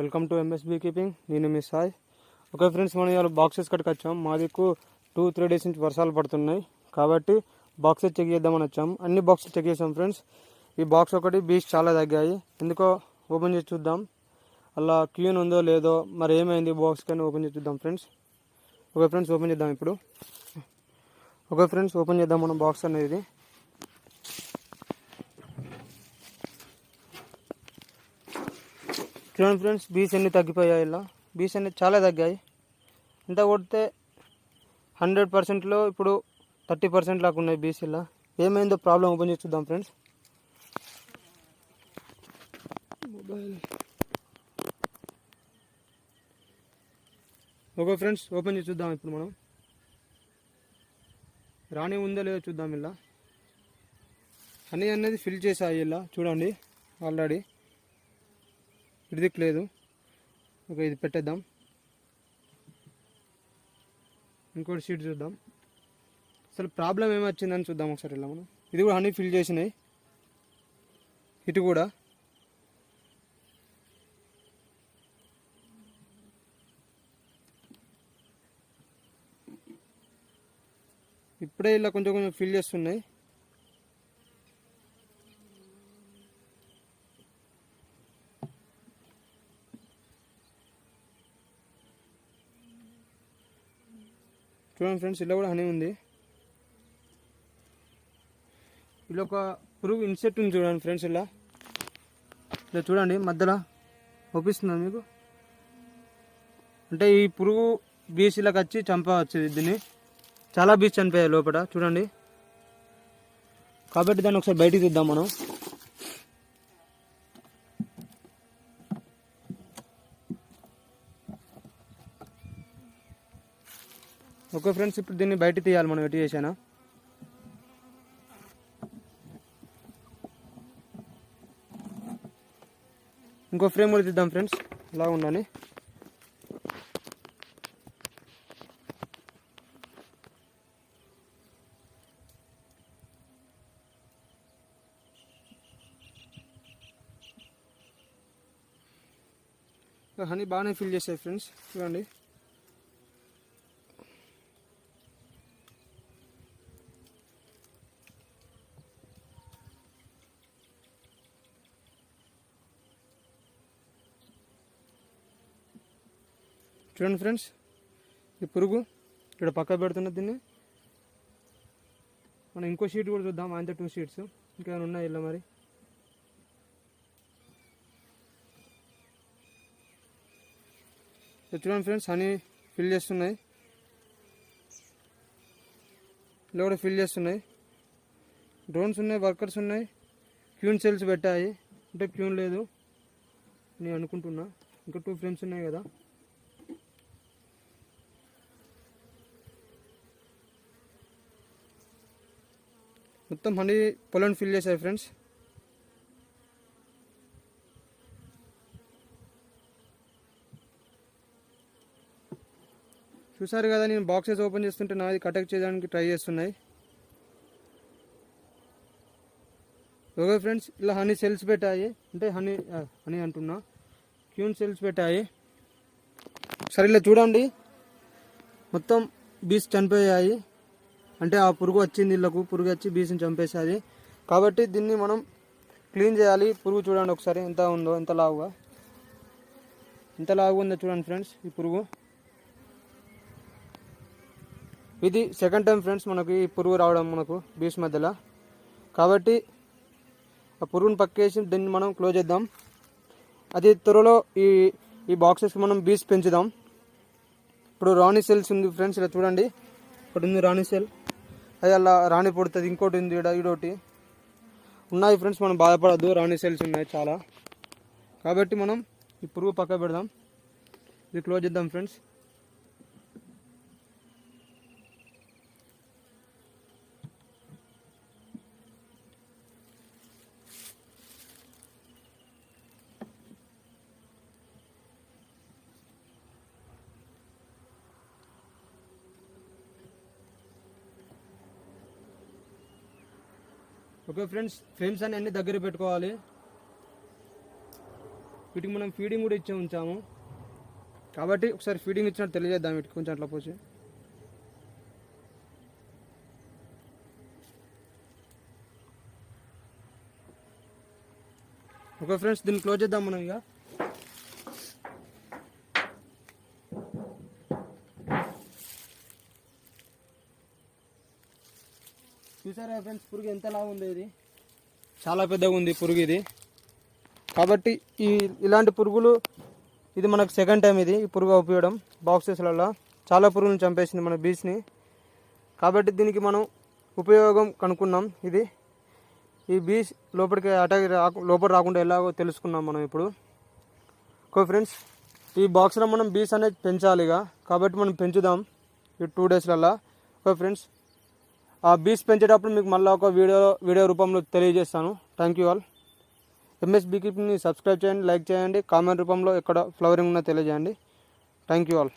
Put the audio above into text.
Welcome to ఎంఎస్బీ keeping. నేను మీ Sai. Okay friends మనం ఇవాళ బాక్సెస్ కట్టుకు వచ్చాం. మా దిక్కు టూ త్రీ డేస్ నుంచి వర్షాలు పడుతున్నాయి. కాబట్టి బాక్సెస్ చెక్ చేద్దామని వచ్చాం. అన్ని బాక్సెస్ చెక్ చేసాం ఫ్రెండ్స్. ఈ బాక్స్ ఒకటి బీచ్ చాలా తగ్గాయి. ఎందుకో ఓపెన్ చేసి చూద్దాం. అలా క్యూన్ ఉందో లేదో మరి ఏమైంది బాక్స్ కానీ ఓపెన్ చేసి చూద్దాం ఫ్రెండ్స్. ఓకే ఫ్రెండ్స్ ఓపెన్ చేద్దాం ఇప్పుడు. ఓకే ఫ్రెండ్స్ ఓపెన్ చేద్దాం మనం బాక్స్ అనేది. చూడండి ఫ్రెండ్స్ బీస్ అన్నీ తగ్గిపోయాయి ఇలా. బీస్ అన్ని చాలా తగ్గాయి. ఇంత కొడితే హండ్రెడ్ పర్సెంట్లో ఇప్పుడు థర్టీ పర్సెంట్ లాగా ఉన్నాయి బీస్ ఇలా. ఏమైందో ప్రాబ్లం ఓపెన్ చేసి చూద్దాం friends. Mobile okay friends open చేసి చూద్దాం ఇప్పుడు మనం. రాణి ఉందో లేదో చూద్దాం ఇలా. హనీ అనేది ఫిల్ చేసాయి ఇలా చూడండి ఆల్రెడీ. ఇడిదిక్ లేదు. ఓకే ఇది పెట్టేద్దాం. ఇంకోటి సీట్ చూద్దాం. అసలు ప్రాబ్లం ఏమొచ్చిందని చూద్దాం ఒకసారి ఇలా మనం. ఇది కూడా హనీ ఫిల్ చేసినాయి. ఇటు కూడా. ఇప్పుడే ఇలా కొంచెం కొంచెం ఫిల్ చేస్తున్నాయి. చూడండి ఫ్రెండ్స్ ఇలా కూడా హనీ ఉంది. ఇలా ఒక పురుగు ఇన్సెక్ట్ ఉంది చూడండి ఫ్రెండ్స్ ఇలా ఇలా చూడండి మధ్యలో ఒప్పిస్తుందా మీకు? అంటే ఈ పురుగు బీస్ ఇలాకి వచ్చి చంపవచ్చు దీన్ని. చాలా బీచ్ చనిపోయాయి లోపల చూడండి. కాబట్టి దాన్ని ఒకసారి బయటికి తీద్దాం మనం. ఓకే ఫ్రెండ్స్ ఇప్పుడు దీన్ని బయట తీయాలి మనం ఎటు చేసానా ఇంకో ఫ్రేమ్ కూడా తీద్దాం ఫ్రెండ్స్ ఇలా ఉండాలి. హనీ బాగానే ఫిల్ చేసాయి ఫ్రెండ్స్ చూడండి. చూడండి ఫ్రెండ్స్ ఈ పురుగు ఇక్కడ పక్క పెడుతున్న దీన్ని. మనం ఇంకో షీట్ కూడా చూద్దాం అంతే టూ షీట్స్ ఇంకేమైనా ఉన్నాయి ఇలా మరి? చూడండి ఫ్రెండ్స్ హనీ ఫిల్ చేస్తున్నాయి. ఇలా కూడా ఫిల్ చేస్తున్నాయి. డ్రోన్స్ ఉన్నాయి వర్కర్స్ ఉన్నాయి. క్యూన్ సెల్స్ పెట్టాయి. అంటే క్యూన్ లేదు. నేను అనుకుంటున్నా. ఇంకా టూ ఫ్రేమ్స్ ఉన్నాయి కదా. మొత్తం హనీ పొలం ఫిల్ చేశాయి ఫ్రెండ్స్. చూసారు కదా నేను బాక్సెస్ ఓపెన్ చేస్తుంటే నాది కటెక్ట్ చేయడానికి ట్రై చేస్తున్నాయి. ఓకే ఫ్రెండ్స్ ఇలా హనీ సెల్స్ పెట్టాయి. అంటే హనీ హనీ అంటున్నా. క్యూన్ సెల్స్ పెట్టాయి. సరే ఇలా చూడండి. మొత్తం బీస్ చనిపోయాయి. అంటే ఆ పురుగు వచ్చింది ఇళ్ళకు పురుగు వచ్చి బీస్ని చంపేసేది. కాబట్టి దీన్ని మనం క్లీన్ చేయాలి. పురుగు చూడండి ఒకసారి ఎంత ఉందో ఎంత లావుగా. ఎంత లావుగా ఉందో చూడండి ఫ్రెండ్స్ ఈ పురుగు. ఇది సెకండ్ టైం ఫ్రెండ్స్ మనకు ఈ పురుగు రావడం మనకు బీచ్ మధ్యలో. కాబట్టి ఆ పురుగుని పక్కేసి దీన్ని మనం క్లోజ్ చేద్దాం. అది త్వరలో ఈ ఈ బాక్సెస్ మనం బీచ్ పెంచుదాం. ఇప్పుడు రాణి సెల్స్ ఉంది ఫ్రెండ్స్ ఇలా చూడండి. ఇప్పుడు ఉంది రాణి సెల్ అది అలా రాణి పుడుతుంది ఇంకోటి ఉంది ఇక్కడ ఇదొకటి ఉన్నాయి ఫ్రెండ్స్ మనం బాధపడద్దు రాణి సెల్స్ ఉన్నాయి చాలా. కాబట్టి మనం ఈ పురుగు పక్క పెడదాం. ఇది క్లోజ్ చేద్దాం ఫ్రెండ్స్ ఓకే ఫ్రెండ్స్ ఫ్రేమ్స్ అన్ని అన్ని దగ్గర పెట్టుకోవాలి. వీటికి మనం ఫీడింగ్ కూడా ఇచ్చి ఉంచాము. కాబట్టి ఒకసారి ఫీడింగ్ ఇచ్చినట్టు తెలియజేద్దాం వీటికి కొంచెం అట్లా పోసి. ఓకే ఫ్రెండ్స్ దీన్ని క్లోజ్ చేద్దాం మనం ఇక. చూసారా ఫ్రెండ్స్ పురుగు ఎంత ఉంది ఇది? చాలా పెద్దగా ఉంది పురుగు ఇది. కాబట్టి ఈ ఇలాంటి పురుగులు ఇది మనకు సెకండ్ టైం ఇది ఈ పురుగు ఉపయోగం బాక్సెస్లలో చాలా పురుగులను చంపేసింది మన బీచ్ని కాబట్టి దీనికి మనం ఉపయోగం కనుక్కున్నాం ఇది. ఈ బీచ్ లోపలికి అటాక్ రాకు లోపల రాకుండా ఎలాగో తెలుసుకున్నాం మనం ఇప్పుడు. ఓకే ఫ్రెండ్స్ ఈ బాక్స్లో మనం బీచ్ అనేది పెంచాలి ఇక కాబట్టి మనం పెంచుదాం ఈ టూ డేస్లలో ఓకే ఫ్రెండ్స్ ఆ బీచ్ పెంచేటప్పుడు మీకు మళ్ళీ ఒక వీడియో వీడియో రూపంలో తెలియజేస్తాను. థ్యాంక్ యూ ఆల్ ఎంఎస్ బీకీప్ని సబ్స్క్రైబ్ చేయండి లైక్ చేయండి. కామెంట్ రూపంలో ఎక్కడ ఫ్లవరింగ్ ఉన్నా తెలియజేయండి. Thank you all